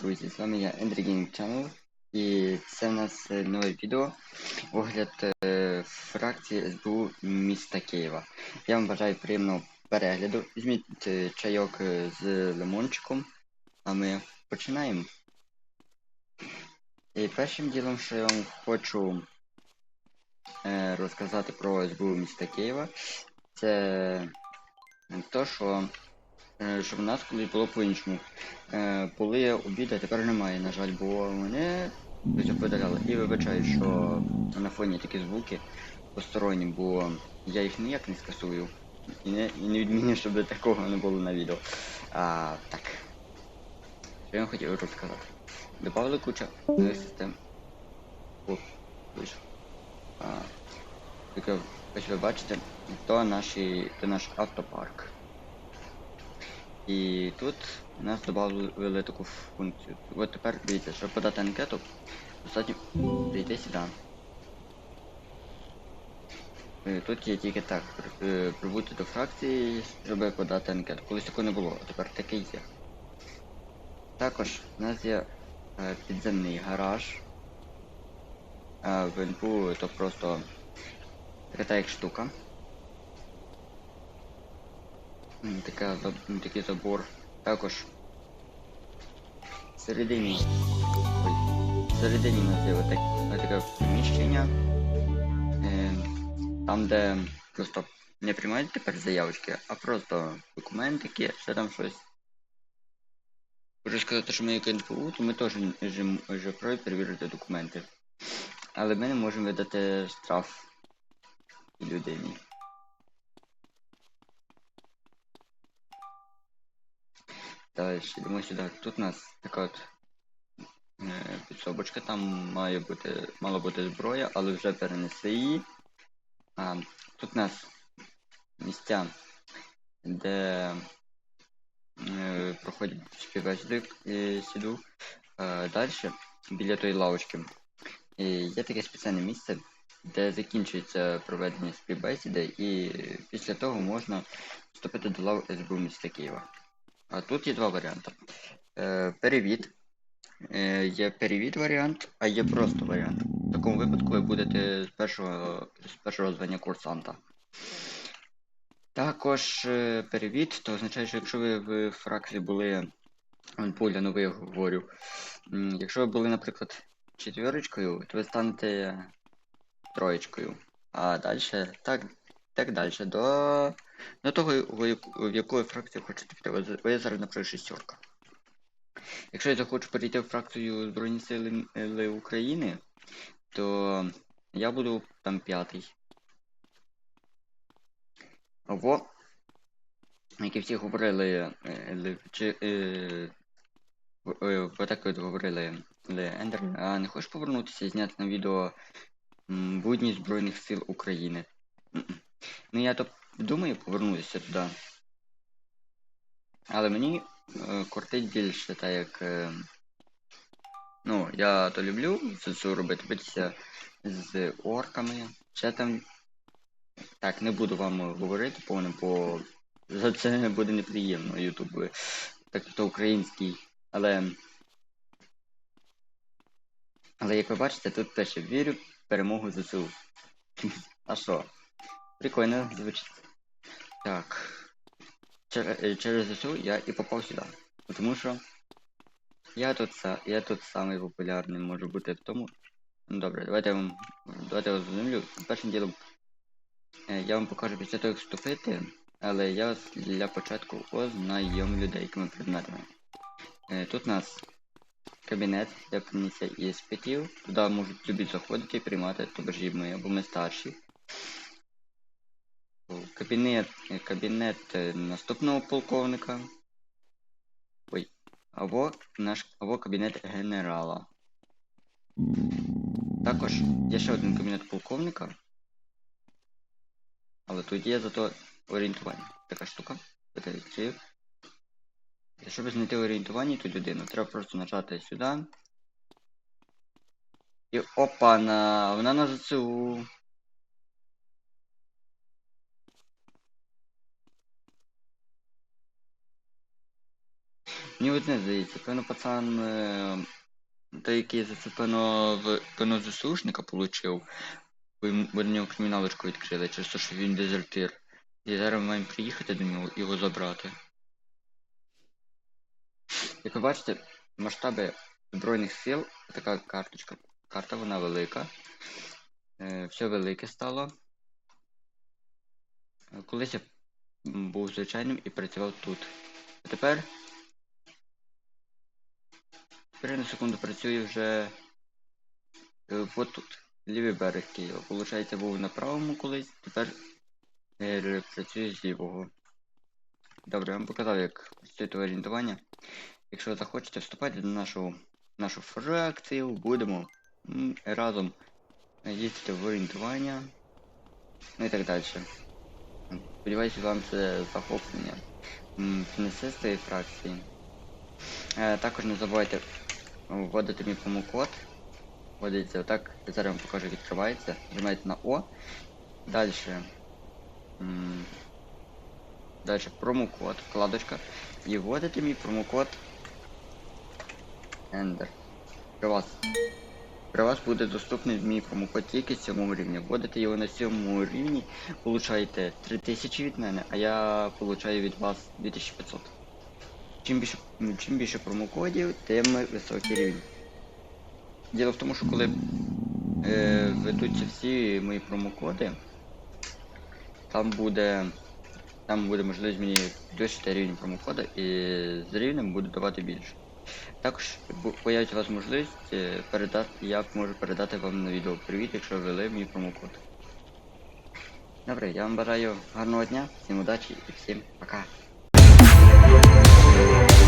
друзі, з вами я Andrew Gaming Channel і це в нас е, нове відео огляд е, фракції СБУ міста Києва. Я вам бажаю приємного перегляду. Візьміть е, чайок е, з лимончиком, а ми починаємо. І першим ділом, що я вам хочу е, розказати про СБУ міста Києва, це то, що Е, що в нас колись було по-іншому. Е, Були обіди, а тепер немає, на жаль, бо щось подаляли. І вибачаю, що на фоні такі звуки посторонні, бо я їх ніяк не скасую. І не, і не відміню, щоб такого не було на відео. А, Так. Що я вам хотів розказати? Добавили куча систем. О, вийшов. Ось ви бачите, то, наші, то наш автопарк. І тут у нас додали таку функцію. От тепер дивіться, щоб подати анкету, достатньо прийти сюди. Е, Тут є тільки так, прибути до фракції, щоб подати анкету. Колись такого не було, а тепер таке є. Також у нас є е, підземний гараж. А в НПУ то просто така як штука. Така, такий забор. Також всередині. Всередині у нас є отак, таке приміщення. Е, там, де просто не приймають тепер заявочки, а просто документики, ще там щось. Хочу сказати, що ми як НПУ, то ми теж вже пройдемо перевірити документи. Але ми не можемо видати штраф людині. Далі йдемо сюди. Тут у нас така от е, підсобочка, там має бути, мала бути зброя, але вже перенесли її. А, тут у нас місця, де е, проходять співбесіди е, сіду. Е, далі, біля тої лавочки, е, є таке спеціальне місце, де закінчується проведення співбесіди, і після того можна вступити до лав СБУ міста Києва. А тут є два варіанти. Е, перевід. Е, є перевід варіант, а є просто варіант. В такому випадку ви будете з першого, з першого звання курсанта. Також е, перевід, то означає, що якщо ви в фракції були. Поля новий говорю. Якщо ви були, наприклад, четвірочкою, то ви станете троєчкою. А далі так, так далі. До до того, в яку фракцію хочете піти. Ви зараз, наприклад, шістерка. Якщо я захочу перейти в фракцію Збройні Сили Сили України, то я буду там п'ятий. Або, як і всі говорили, е, чи, е, в- е, так от говорили, Ендер, а не хочеш повернутися і зняти на відео будні Збройних сил України? Ну я то думаю повернутися туди. Але мені е, кортить більше, так як. Е, ну, я то люблю це робити, битися з орками. Ще там. Так, не буду вам говорити повне, бо за це буде неприємно Ютуб. Так то український. Але. Але як ви бачите, тут пише вірю в перемогу ЗСУ. А що? Прикольно звучить. Так. Чер- е, Через ЗСУ я і попав сюди. Тому що я тут я тут самий популярний можу бути в тому. Ну добре, давайте я вам давайте я вас ознайомлю. Першим ділом е, я вам покажу після того, як вступити, але я вас для початку ознайомлю деякими предметами. Е, Тут у нас кабінет для прийняття іспитів. Туди можуть любі заходити і приймати, тобто ж ми, або ми старші. Кабінет, е, кабінет е, наступного полковника. Ой. Або наш або кабінет генерала. Також є ще один кабінет полковника. Але тут є зато орієнтування. Така штука. Щоб знайти орієнтування ту людину, треба просто нажати сюди. І опа, на вона на ЗСУ. Ні одне здається, певно пацан, е, той, який за це певно в певно ЗСУшника получив, бо на нього криміналочку відкрили, через те, що він дезертир. І зараз ми маємо приїхати до нього і його забрати. Як ви бачите, масштаби Збройних сил, така карточка. Карта вона велика. Е, все велике стало. Колись я був звичайним і працював тут. А тепер. Тепер секунду працюю вже е, от тут. Лівий берег Києва. Получається, був на правому колись, тепер е, працюю з лівого. Добре, я вам показав, як працює орієнтування. Якщо захочете, вступайте до нашу, нашу фракцію, будемо разом їздити в орієнтування. Ну і так далі. Сподіваюся, вам це захоплення принесе з цієї фракції. Е, також не забувайте вводити мій промокод. Вводиться отак, зараз вам покажу, відкривається. Нажимаєте на О. Далі. Далі промокод, вкладочка. І вводите мій промокод Ender. При вас. При вас буде доступний мій промокод тільки з 7 рівня. Вводите його на 7 рівні, получаєте 3000 від мене, а я получаю від вас 2500. Чим більше, чим більше промокодів, тим високий рівень. Діло в тому, що коли е, ведуться всі мої промокоди, там буде. Там буде можливість мені підвищити рівень промокода і з рівнем буду давати більше. Також появиться у вас можливість е, передати, я можу передати вам на відео привіт, якщо ввели мій промокод. Добре, я вам бажаю гарного дня, всім удачі і всім пока. Thank you.